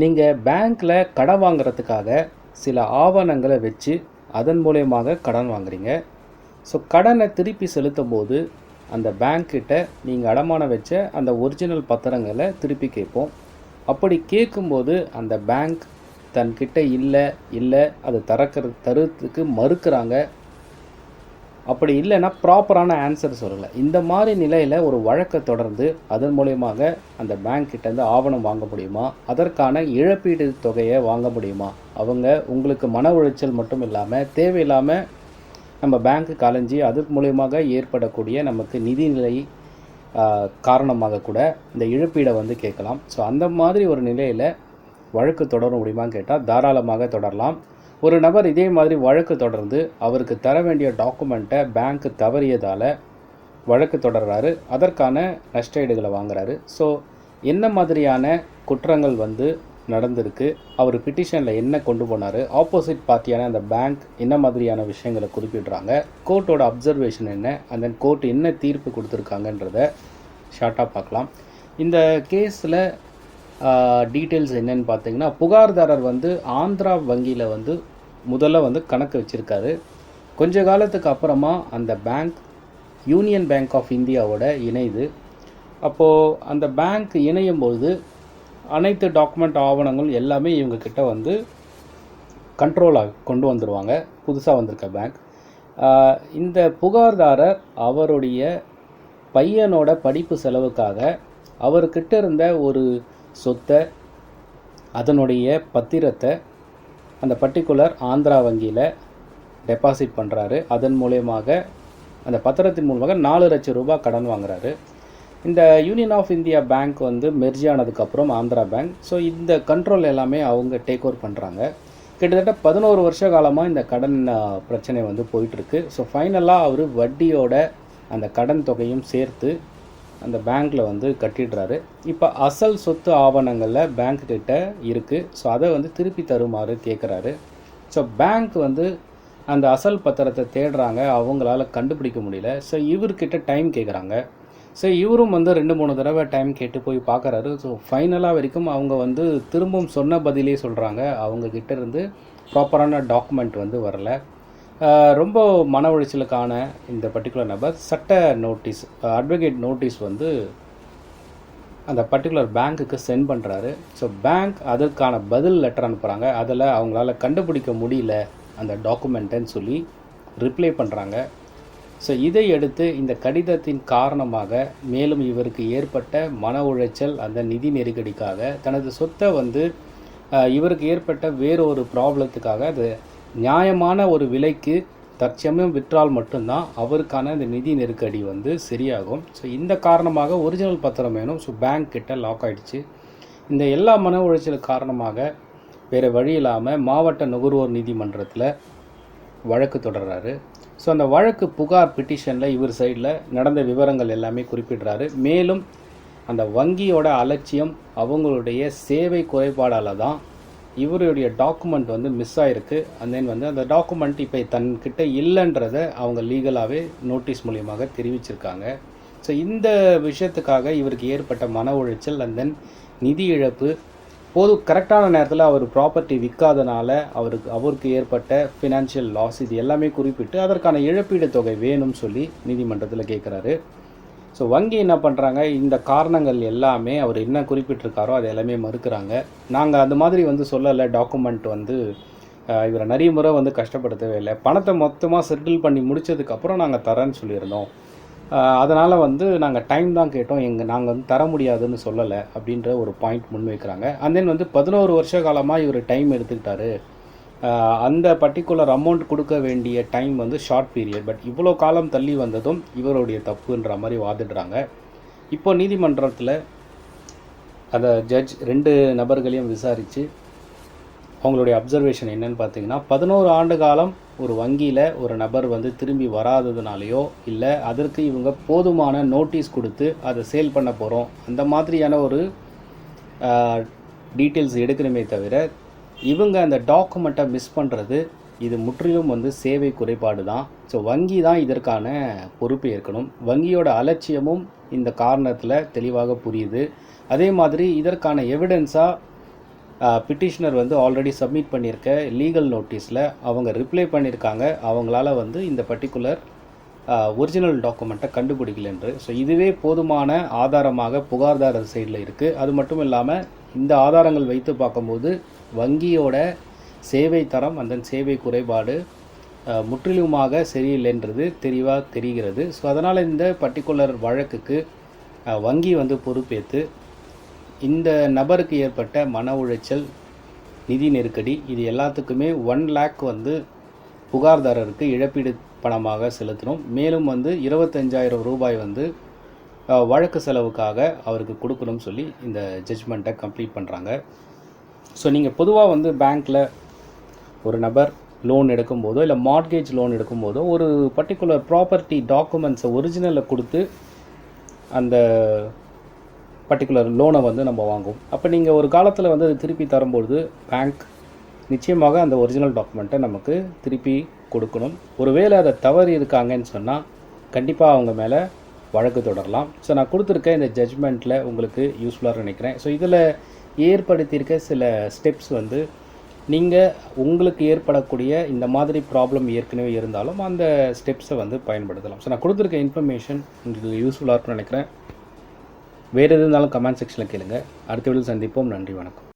நீங்கள் பேங்க்கில் கடன் வாங்குறதுக்காக சில ஆவணங்களை வச்சு அதன் மூலயமாக கடன் வாங்குறீங்க. ஸோ கடனை திருப்பி செலுத்தும் போது அந்த பேங்க்கிட்ட நீங்கள் அடமானம் வச்ச அந்த ஒரிஜினல் பத்திரங்களை திருப்பி கேட்போம். அப்படி கேட்கும்போது அந்த பேங்க் தன்கிட்ட இல்லை இல்லை அது திறக்கிறது தருத்துக்கு மறுக்கிறாங்க. அப்படி இல்லைன்னா ப்ராப்பரான ஆன்சர் சொல்லலை இந்த மாதிரி நிலையில் ஒரு வழக்கை தொடர்ந்து அதன் மூலயமாக அந்த பேங்க் கிட்டேருந்து ஆவணம் வாங்க முடியுமா? அதற்கான இழப்பீடு தொகையை வாங்க முடியுமா? அவங்க உங்களுக்கு மன உளைச்சல் மட்டும் இல்லாமல் தேவையில்லாமல் நம்ம பேங்க்கு கலைஞ்சி அது மூலயமாக ஏற்படக்கூடிய நமக்கு நிதிநிலை காரணமாக கூட இந்த இழப்பீடை வந்து கேட்கலாம். ஸோ அந்த மாதிரி ஒரு நிலையில் வழக்கு தொடர முடியுமான்னு கேட்டால் தாராளமாக தொடரலாம். ஒரு நபர் இதே மாதிரி வழக்கு தொடர்ந்து அவருக்கு தர வேண்டிய டாக்குமெண்ட்டை பேங்க் தவறியதால் வழக்கு தொடர்றாரு. அதற்கான நஷ்டஈடுகளை வாங்குறாரு. ஸோ என்ன மாதிரியான குற்றங்கள் வந்து நடந்திருக்கு? அவர் பிட்டிஷனில் என்ன கொண்டு போனார்? ஆப்போசிட் பார்ட்டியான அந்த பேங்க் என்ன மாதிரியான விஷயங்களை குறிப்பிடுறாங்க? கோர்ட்டோட அப்சர்வேஷன் என்ன? அந்த கோர்ட் என்ன தீர்ப்பு கொடுத்துருக்காங்கன்றத ஷார்ட்டாக பார்க்கலாம். இந்த கேஸில் டீட்டெயில்ஸ் என்னன்னு பார்த்தீங்கன்னா புகார்தாரர் வந்து ஆந்திரா வங்கியில் வந்து முதல்ல வந்து கணக்கு வச்சுருக்காரு. கொஞ்ச காலத்துக்கு அப்புறமா அந்த பேங்க் யூனியன் பேங்க் ஆஃப் இந்தியாவோட இணையுது அப்போது அந்த பேங்க் இணையும் பொழுது அனைத்து டாக்குமெண்ட் ஆவணங்கள் எல்லாமே இவங்கக்கிட்ட வந்து கண்ட்ரோலாக கொண்டு வந்துடுவாங்க புதுசாக வந்திருக்க பேங்க் இந்த புகார்தாரர் அவருடைய பையனோட படிப்பு செலவுக்காக அவர்கிட்ட இருந்த ஒரு சொத்தை அதனுடைய பத்திரத்தை அந்த பர்டிகுலர் ஆந்திரா வங்கியில் டெபாசிட் பண்ணுறாரு அதன் மூலயமாக அந்த பத்திரத்தின் மூலமாக நாலு லட்சம் ரூபாய் கடன் வாங்குறாரு. இந்த யூனியன் ஆஃப் இந்தியா பேங்க் வந்து மெர்ஜி ஆனதுக்கப்புறம் ஆந்திரா பேங்க் ஸோ இந்த கண்ட்ரோல் எல்லாமே அவங்க டேக் ஓவர் பண்ணுறாங்க கிட்டத்தட்ட பதினோரு வருஷ காலமாக இந்த கடன் பிரச்சனை வந்து போயிட்டுருக்கு ஸோ ஃபைனலாக அவர் வட்டியோட அந்த கடன் தொகையும் சேர்த்து அந்த பேங்க்கில் வந்து கட்டிடுறாரு. இப்போ அசல் சொத்து ஆவணங்களில் பேங்க் கிட்ட இருக்குது ஸோ அதை வந்து திருப்பி தருமாறு கேட்குறாரு ஸோ பேங்க் வந்து அந்த அசல் பத்திரத்தை தேடுறாங்க. அவங்களால கண்டுபிடிக்க முடியல. ஸோ இவர்கிட்ட டைம் கேட்குறாங்க ஸோ இவரும் வந்து ரெண்டு மூணு தடவை டைம் கேட்டு போய் பார்க்குறாரு ஸோ ஃபைனலாக வரைக்கும் அவங்க வந்து திரும்பவும் சொன்ன பதிலே சொல்கிறாங்க அவங்கக்கிட்ட இருந்து ப்ராப்பரான டாக்குமெண்ட் வந்து வரல. ரொம்ப மன உளைச்சலுக்கான இந்த பர்டிகுலர் நபர் சட்ட நோட்டீஸ் அட்வொகேட் நோட்டீஸ் வந்து அந்த பர்டிகுலர் பேங்க்குக்கு சென்ட் பண்ணுறாரு ஸோ பேங்க் அதற்கான பதில் லெட்டர் அனுப்புகிறாங்க அதில் அவங்களால கண்டுபிடிக்க முடியல அந்த டாக்குமெண்ட்டுன்னு சொல்லி ரிப்ளை பண்ணுறாங்க ஸோ இதை அடுத்து இந்த கடிதத்தின் காரணமாக மேலும் இவருக்கு ஏற்பட்ட மன உளைச்சல் அந்த நிதி நெருக்கடிக்காக தனது சொத்தை வந்து இவருக்கு ஏற்பட்ட வேறொரு ப்ராப்ளத்துக்காக அது நியாயமான ஒரு விலைக்கு தற்சமயம் விற்றால் மட்டும்தான் அவருக்கான இந்த நிதி நெருக்கடி வந்து சரியாகும். ஸோ இந்த காரணமாக ஒரிஜினல் பத்திரம் வேணும். ஸோ பேங்க் கிட்ட லாக் ஆகிடுச்சு இந்த எல்லா மன உளைச்சல் காரணமாக வேறு வழி இல்லாமல் மாவட்ட நுகர்வோர் நீதிமன்றத்தில் வழக்கு தொடர்றாரு. ஸோ அந்த வழக்கு புகார் பிட்டிஷனில் இவர் சைடில் நடந்த விவரங்கள் எல்லாமே குறிப்பிடுறாரு. மேலும் அந்த வங்கியோட அலட்சியம் அவங்களுடைய சேவை குறைபாடால் தான் இவருடைய டாக்குமெண்ட் வந்து மிஸ் ஆயிருக்கு. And தென் வந்து அந்த டாக்குமெண்ட் இப்போ தன்கிட்ட இல்லைன்றதை அவங்க லீகலாகவே நோட்டீஸ் மூலியமாக தெரிவிச்சிருக்காங்க. ஸோ இந்த விஷயத்துக்காக இவருக்கு ஏற்பட்ட மன உளைச்சல் அண்ட் தென் நிதி இழப்பு. போது கரெக்டான நேரத்தில் அவர் ப்ராப்பர்ட்டி விற்காதனால அவருக்கு அவருக்கு ஏற்பட்ட ஃபினான்ஷியல் லாஸ் இது எல்லாமே குறிப்பிட்டு அதற்கான இழப்பீடு தொகை வேணும்னு சொல்லி நீதிமன்றத்தில் கேட்குறாரு ஸோ வங்கி என்ன பண்ணுறாங்க இந்த காரணங்கள் எல்லாமே அவர் என்ன குறிப்பிட்டிருக்காரோ அது எல்லாமே மறுக்கிறாங்க. நாங்கள் அந்த மாதிரி வந்து சொல்லலை. டாக்குமெண்ட் வந்து இவரை நிறைய முறை வந்து கஷ்டப்படுத்தவே இல்லை. பணத்தை மொத்தமாக செட்டில் பண்ணி முடிச்சதுக்கப்புறம் நாங்கள் தரேன்னு சொல்லியிருந்தோம். அதனால் வந்து நாங்கள் டைம் தான் கேட்டோம். எங்கள் நாங்கள் வந்து தர முடியாதுன்னு சொல்லலை அப்படின்ற ஒரு பாயிண்ட் முன்வைக்கிறாங்க. அண்ட் தென் வந்து பதினோரு வருஷ காலமாக இவர் டைம் எடுத்துக்கிட்டாரு. அந்த பர்டிகுலர் அமௌண்ட் கொடுக்க வேண்டிய டைம் வந்து ஷார்ட் பீரியட் பட் இவ்வளோ காலம் தள்ளி வந்ததும் இவருடைய தப்புன்ற மாதிரி வாதிடுறாங்க. இப்போ நீதிமன்றத்தில் அந்த ஜட்ஜ் ரெண்டு நபர்களையும் விசாரித்து அவங்களுடைய அப்சர்வேஷன் என்னன்னு பார்த்தீங்கன்னா பதினோரு ஆண்டு காலம் ஒரு வங்கியில் ஒரு நபர் வந்து திரும்பி வராததுனாலையோ இல்லை அதற்கு இவங்க போதுமான நோட்டீஸ் கொடுத்து அதை சேல் பண்ண போகிறோம் அந்த மாதிரியான ஒரு டீட்டெயில்ஸ் எடுக்கணுமே தவிர இவங்க அந்த டாக்குமெண்ட்டை மிஸ் பண்ணுறது இது முற்றிலும் வந்து சேவை குறைபாடு தான். ஸோ வங்கி தான் இதற்கான பொறுப்பு ஏற்கணும். வங்கியோட அலட்சியமும் இந்த காரணத்தில் தெளிவாக புரியுது. அதே மாதிரி இதற்கான எவிடன்ஸாக பிட்டிஷனர் வந்து ஆல்ரெடி சப்மிட் பண்ணியிருக்க லீகல் நோட்டீஸில் அவங்க ரிப்ளை பண்ணியிருக்காங்க. அவங்களால வந்து இந்த பர்டிகுலர் ஒரிஜினல் டாக்குமெண்ட்டை கண்டுபிடிக்கல என்று. ஸோ இதுவே போதுமான ஆதாரமாக புகார்தாரர் சைடில் இருக்குது அது மட்டும் இல்லாமல் இந்த ஆதாரங்கள் வைத்து பார்க்கும்போது வங்கியோட சேவை தரம் அந்த சேவை குறைபாடு முற்றிலுமாக சரியில்லைன்றது தெளிவாக தெரிகிறது. ஸோ அதனால் இந்த பர்டிகுலர் வழக்குக்கு வங்கி வந்து பொறுப்பேற்று இந்த நபருக்கு ஏற்பட்ட மன உளைச்சல் நிதி நெருக்கடி இது எல்லாத்துக்குமே ஒன் லேக் வந்து புகார்தாரருக்கு இழப்பீடு பணமாக செலுத்தணும் மேலும் வந்து இருபத்தஞ்சாயிரம் ரூபாய் வந்து வழக்கு செலவுக்காக அவருக்கு கொடுக்கணும்னு சொல்லி இந்த ஜட்ஜ்மெண்ட்டை கம்ப்ளீட் பண்ணுறாங்க ஸோ நீங்கள் பொதுவாக வந்து பேங்க்கில் ஒரு நபர் லோன் எடுக்கும்போதோ இல்லை மார்ட்கேஜ் லோன் எடுக்கும்போதோ ஒரு பர்டிகுலர் ப்ராப்பர்ட்டி டாக்குமெண்ட்ஸை ஒரிஜினலில் கொடுத்து அந்த பர்டிகுலர் லோனை வந்து நம்ம வாங்குவோம். அப்போ நீங்கள் ஒரு காலத்தில் வந்து அது திருப்பி தரும்பொழுது பேங்க் நிச்சயமாக அந்த ஒரிஜினல் டாக்குமெண்ட்டை நமக்கு திருப்பி கொடுக்கணும். ஒருவேளை அதை தவறி இருக்காங்கன்னு சொன்னால் கண்டிப்பாக அவங்க மேலே வழக்கு தொடரலாம். ஸோ நான் கொடுத்துருக்க இந்த ஜட்ஜ்மெண்ட்டில் உங்களுக்கு யூஸ்ஃபுல்லாக நினைக்கிறேன். ஸோ இதில் ஏற்படுத்தியிருக்க சில ஸ்டெப்ஸ் வந்து நீங்கள் உங்களுக்கு ஏற்படக்கூடிய இந்த மாதிரி ப்ராப்ளம் ஏற்கனவே இருந்தாலும் அந்த ஸ்டெப்ஸை வந்து பயன்படுத்தலாம். ஸோ நான் கொடுத்துருக்க இன்ஃபர்மேஷன் உங்களுக்கு யூஸ்ஃபுல்லாக இருக்கும்னு நினைக்கிறேன். வேறு எது இருந்தாலும் கமெண்ட் செக்ஷனில் கேளுங்கள் அடுத்த வீடியோ சந்திப்போம். நன்றி வணக்கம்.